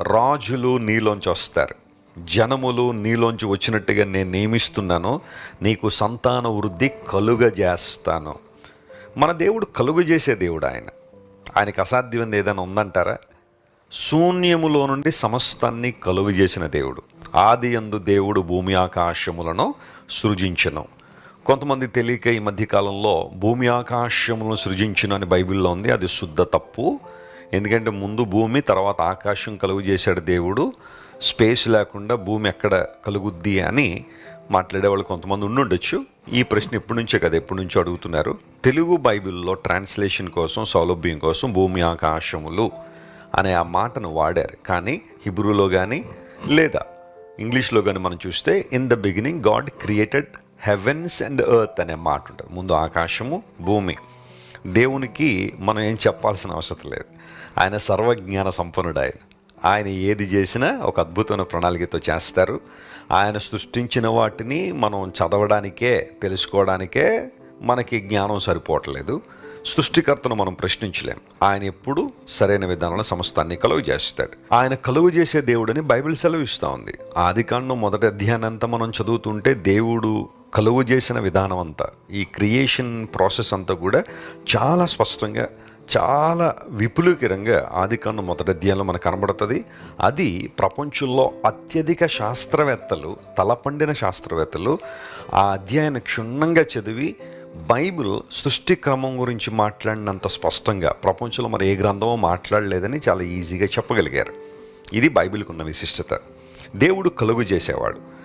రాజులు నీలోంచి వస్తారు. జనములు నీలోంచి వచ్చినట్టుగా నేను నియమిస్తున్నాను. నీకు సంతాన వృద్ధి కలుగజేస్తాను. మన దేవుడు కలుగజేసే దేవుడు ఆయన. ఆయనకు అసాధ్యమైనది ఏదైనా ఉందంటారా? శూన్యములో నుండి సమస్తాన్ని కలుగు చేసిన దేవుడు. ఆది అందు దేవుడు భూమి ఆకాశములను సృజించను. కొంతమంది తెలియక ఈ మధ్యకాలంలో భూమి ఆకాశములను సృజించను అని బైబిల్లో ఉంది. అది శుద్ధ తప్పు. ఎందుకంటే ముందు భూమి తర్వాత ఆకాశం కలుగు చేశాడు దేవుడు. స్పేస్ లేకుండా భూమి ఎక్కడ కలుగుద్ది అని మాట్లాడే వాళ్ళు కొంతమంది ఉండుండొచ్చు ఈ ప్రశ్న ఎప్పటి నుంచే కదా ఎప్పటి నుంచో అడుగుతున్నారు. తెలుగు బైబిల్లో ట్రాన్స్లేషన్ కోసం సౌలభ్యం కోసం భూమి ఆకాశములు అనే ఆ మాటను వాడారు. కానీ హిబ్రూలో కానీ లేదా ఇంగ్లీష్లో కానీ మనం చూస్తే in the beginning God created heavens and earth అనే మాట ఉంటుంది. ముందు ఆకాశము భూమి. దేవునికి మనం ఏం చెప్పాల్సిన అవసరం లేదు. ఆయన సర్వజ్ఞాన సంపన్నుడు ఆయన. ఆయన ఏది చేసినా ఒక అద్భుతమైన ప్రణాళికతో చేస్తారు. ఆయన సృష్టించిన వాటిని మనం చదవడానికే తెలుసుకోవడానికే మనకి జ్ఞానం సరిపోవట్లేదు. సృష్టికర్తను మనం ప్రశ్నించలేం. ఆయన ఎప్పుడు సరైన విధానంలో సమస్తాన్ని కలుగు చేస్తాడు. ఆయన కలుగు చేసే దేవుడని బైబిల్ సెలవు ఇస్తూ ఉంది. ఆది కాండం మొదటి అధ్యాయాన్ని అంతా మనం చదువుతుంటే దేవుడు కలుగు చేసిన విధానం అంతా ఈ క్రియేషన్ ప్రాసెస్ అంతా కూడా చాలా స్పష్టంగా చాలా విపులీకరంగా ఆదికాండం మొదటి అధ్యాయంలో మనకు కనబడుతుంది. అది ప్రపంచంలో అత్యధిక శాస్త్రవేత్తలు తలపండిన శాస్త్రవేత్తలు ఆ అధ్యాయాన్ని క్షుణ్ణంగా చదివి బైబిల్ సృష్టి క్రమం గురించి మాట్లాడినంత స్పష్టంగా ప్రపంచంలో మరి ఏ గ్రంథమో మాట్లాడలేదని చాలా ఈజీగా చెప్పగలిగారు. ఇది బైబిల్కి ఉన్న విశిష్టత. దేవుడు కలుగు చేసేవాడు.